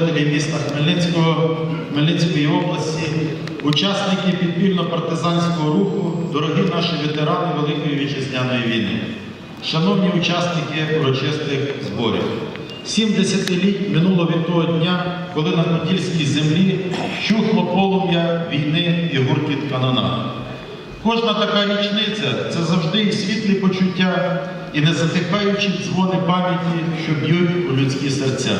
жителі міста Хмельницького, Хмельницької області, учасники підпільно-партизанського руху, дорогі наші ветерани Великої Вітчизняної війни, шановні учасники урочистих зборів. Сім десятиліть минуло від того дня, коли на Подільській землі щухло полум'я війни і гуркіт канона. Кожна така річниця це завжди і світлі почуття, і незатихаючі дзвони пам'яті, що б'ють у людські серця.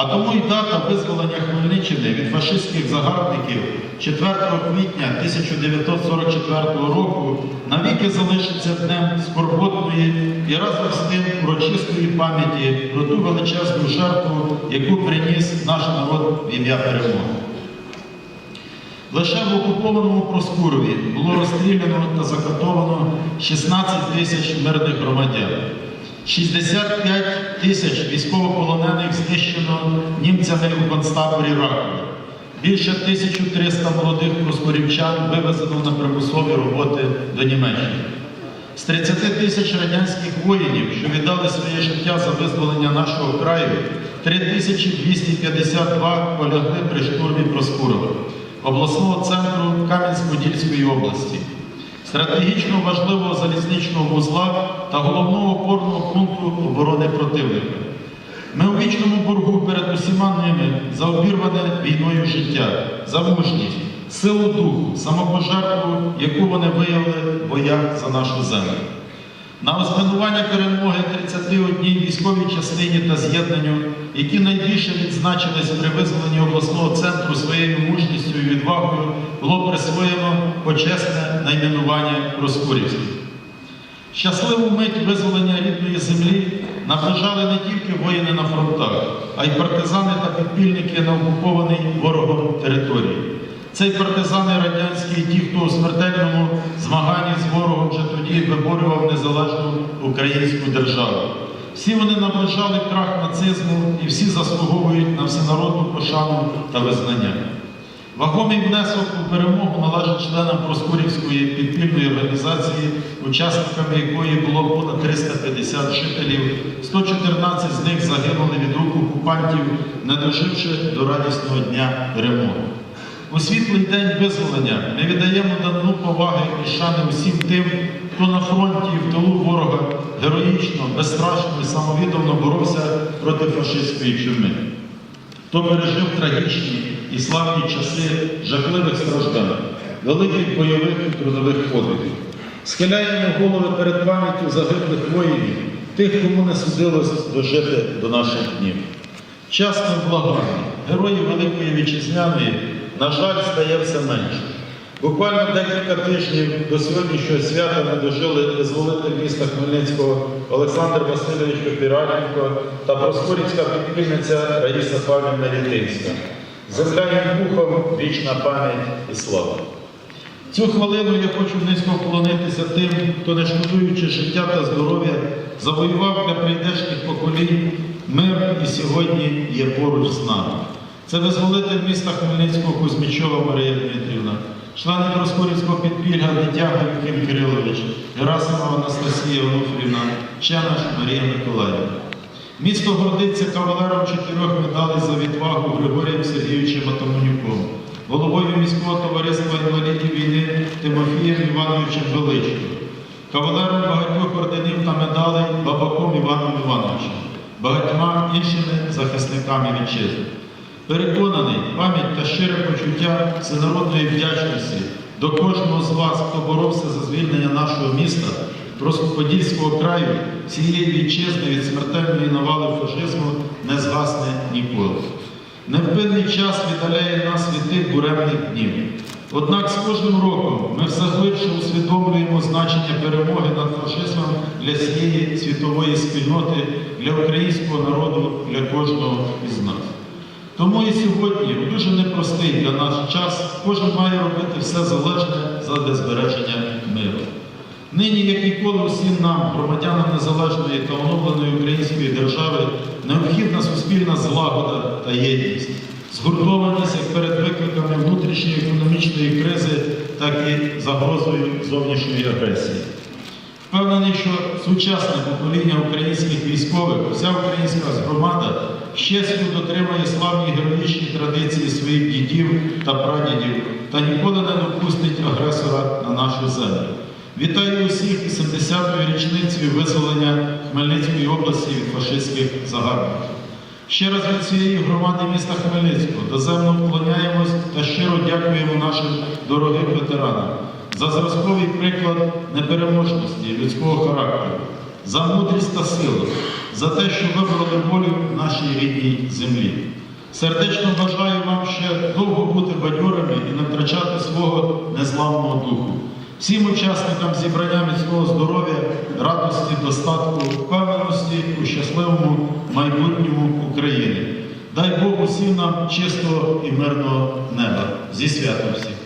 А тому й дата визволення Хмельниччини від фашистських загарбників 4 квітня 1944 року навіки залишиться днем скорботної і разом з тим урочистої пам'яті про ту величезну жертву, яку приніс наш народ в ім'я перемоги. Лише в окупованому Проскурові було розстріляно та закатовано 16 тисяч мирних громадян. 65 тисяч військовополонених знищено німцями у концтаборі Ракові. Більше 1300 молодих проскурівчан вивезено на примусові роботи до Німеччини. З 30 тисяч радянських воїнів, що віддали своє життя за визволення нашого краю, 3252 полягли при штурмі Проскурова, обласного центру Кам'янськ-Подільської області, стратегічно важливого залізничного вузла та головного опорного пункту оборони противника. Ми у вічному боргу перед усіма ними за обірване війною життя, за мужність, силу духу, самопожертву, яку вони виявили в боях за нашу землю. На ознаменування перемоги 31 військовій частині та з'єднанню, які найбільше відзначились при визволенні обласного центру своєю мужністю і відвагою, було присвоєно почесне найменування Проскурівський. Щасливу мить визволення рідної землі наближали не тільки воїни на фронтах, а й партизани та підпільники на окупованій ворогом території. Це й партизани радянські, і ті, хто у смертельному змаганні з ворогом вже тоді виборював незалежну українську державу. Всі вони наближали крах нацизму і всі заслуговують на всенародну пошану та визнання. Вагомий внесок у перемогу належить членам Проскурівської підпільної організації, учасниками якої було понад 350 жителів, 114 з них загинули від рук окупантів, не доживши до радісного дня перемоги. У світлий день визволення ми віддаємо дану поваги і шани усім тим, хто на фронті і в тилу ворога героїчно, безстрашно і самовіддано боровся проти фашистської чуми хто пережив трагічні і славні часи жахливих страждань, великих бойових і трудових подвигів. Схиляємо голови перед пам'яттю загиблих воїнів, тих, кому не судилось дожити до наших днів. Час невблаганний, героїв Великої Вітчизняної, на жаль, стає все менше. Буквально декілька тижнів до сьогоднішнього свята не дожили визволитель міста Хмельницького Олександр Васильович Копіральенко та проскурівська підпільниця Раїса Павлівна Літинська. Земля їм духом, вічна пам'ять і слава. Цю хвилину я хочу низько вклонитися тим, хто, не шкодуючи життя та здоров'я, завоював для прийдешніх поколінь мир і сьогодні є поруч з нами. Це визволитель міста Хмельницького Кузьмічова Марія Дмитрівна, члени Проскурівського підпілля Дитяга Юхим Кирилович, Герасимова Анастасія Онуфрівна, Ченаш Марія Миколаївна. Місто гордиться кавалером чотирьох медалей за відвагу Григорієм Сергійовичем Атаманюком, головою міського товариства інвалідів війни Тимофієм Івановичем Величком, кавалером багатьох орденів та медалей Бабаком Іваном Івановичем, багатьма іншими захисниками вітчизни. Переконаний, пам'ять та щире почуття всенародної вдячності до кожного з вас, хто боровся за звільнення нашого міста, Подільського краю, цієї вітчизни від смертельної навали фашизму не згасне ніколи. Невпинний час віддаляє нас від тих буремних днів. Однак з кожним роком ми все глибше усвідомлюємо значення перемоги над фашизмом для всієї світової спільноти, для українського народу, для кожного із нас. Тому і сьогодні, в дуже непростий для нас час, кожен має робити все залежне заради збереження миру. Нині, як ніколи, усім нам, громадянам незалежної та оновленої української держави, необхідна суспільна злагода та єдність, згуртованість як перед викликами внутрішньої економічної кризи, так і загрозою зовнішньої агресії. Впевнений, що сучасне покоління українських військових, вся українська громада з честю дотримає славні героїчні традиції своїх дідів та прадідів та ніколи не допустить агресора на нашу землю. Вітаю усіх із 70-ю річницею визволення Хмельницької області від фашистських загарбників. Ще раз від цієї громади міста Хмельницького доземно вклоняємось та щиро дякуємо нашим дорогим ветеранам за зразковий приклад непереможності людського характеру, за мудрість та силу, за те, що вибрали волю нашій рідній землі. Сердечно бажаю вам ще довго бути бадьорими і не втрачати свого незламного духу. Всім учасникам зібрання міцного здоров'я, радості, достатку, впевненості у щасливому майбутньому України. Дай Бог усім нам чистого і мирного неба. Зі святом всіх!